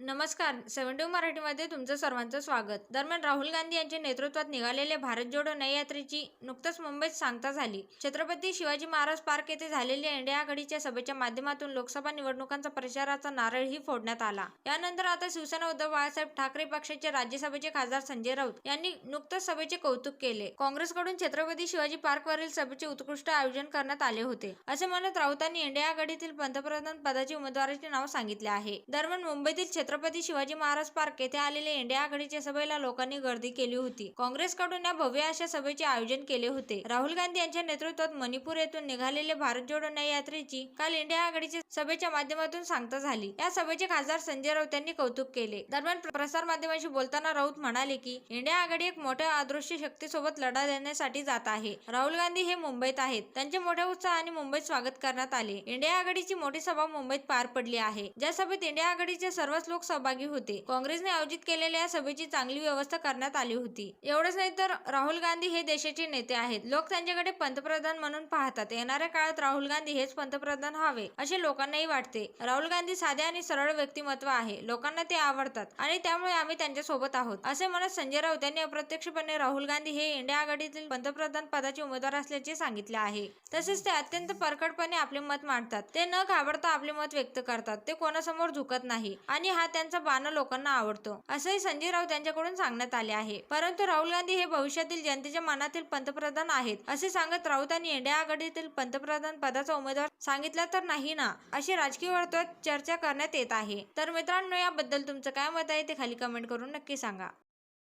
नमस्कार. सेव्हन्टी मराठीमध्ये तुमचं सर्वांचं स्वागत. दरम्यान राहुल गांधी यांच्या नेतृत्वात निघालेल्या भारत जोडो नय यात्रेची नुकतंच मुंबईत सांगता झाली. छत्रपती शिवाजी महाराज पार्क येथे झालेल्या इंडिया आघाडीच्या सभेच्या माध्यमातून लोकसभा निवडणुकांचा प्रचाराचा नारळही फोडण्यात आला. यानंतर आता शिवसेना उद्धव बाळासाहेब ठाकरे पक्षाचे राज्यसभेचे खासदार संजय राऊत यांनी नुकतंच सभेचे कौतुक केले. काँग्रेसकडून छत्रपती शिवाजी पार्कवरील सभेचे उत्कृष्ट आयोजन करण्यात आले होते. असे म्हणत राऊतांनी इंडिया आघाडीतील पंतप्रधान पदाची उमेदवाराचे नाव सांगितले आहे. दरम्यान मुंबईतील छत्रपती शिवाजी महाराज पार्क येथे आलेल्या इंडिया आघाडीच्या सभेला लोकांनी गर्दी केली होती. काँग्रेसकडून या भव्य अशा सभेचे आयोजन केले होते. राहुल गांधी यांच्या नेतृत्वात मणिपूर येथून निघालेले भारत जोडो न्याय यात्रेची काल इंडिया आघाडीच्या सभेच्या माध्यमातून सांगता झाली. या सभेचे खासदार संजय राऊत यांनी कौतुक केले. दरम्यान प्रसार माध्यमांशी बोलताना राऊत म्हणाले की इंडिया आघाडी एक मोठ्या अदृश्य शक्तीसोबत लढा देण्यासाठी जात आहे. राहुल गांधी हे मुंबईत आहेत. त्यांचे मोठ्या उत्साहाने मुंबईत स्वागत करण्यात आले. इंडिया आघाडीची मोठी सभा मुंबईत पार पडली आहे. ज्या सभेत इंडिया आघाडीचे सर्वच लोक सहभागी होते. काँग्रेसने आयोजित केलेल्या या सभेची चांगली व्यवस्था करण्यात आली होती. एवढंच नाही तर राहुल गांधी हे देशाचे नेते आहेत. लोक त्यांच्याकडे पंतप्रधान म्हणून पाहतात. येणाऱ्या काळात राहुल गांधी हेच पंतप्रधान व्हावे असे लोकांनाही वाटते. राहुल गांधी साधे आणि सरळ व्यक्तिमत्व आहे. लोकांना ते आवडतात आणि त्यामुळे आम्ही त्यांच्यासोबत आहोत. असे म्हणत संजय राऊत यांनी अप्रत्यक्षपणे राहुल गांधी हे इंडिया आघाडीतील पंतप्रधान पदाचे उमेदवार असल्याचे सांगितले आहे. तसेच ते अत्यंत परखडपणे आपले मत मांडतात. ते न घाबरता आपले मत व्यक्त करतात. ते कोणासमोर झुकत नाही आणि हा त्यांचा बाणा लोकांना आवडतो. असंही संजय राऊत यांच्याकडून सांगण्यात आले आहे. परंतु राहुल गांधी हे भविष्यातील जनतेच्या मनातील पंतप्रधान आहेत असे सांगत राऊतांनी इंडिया आघाडीतील पंतप्रधान पदाचा उमेदवार सांगितला तर नाही ना अशी राजकीय वर्तुळात चर्चा करण्यात येत आहे. तर मित्रांनो याबद्दल तुमचं काय मत आहे ते खाली कमेंट करून नक्की सांगा.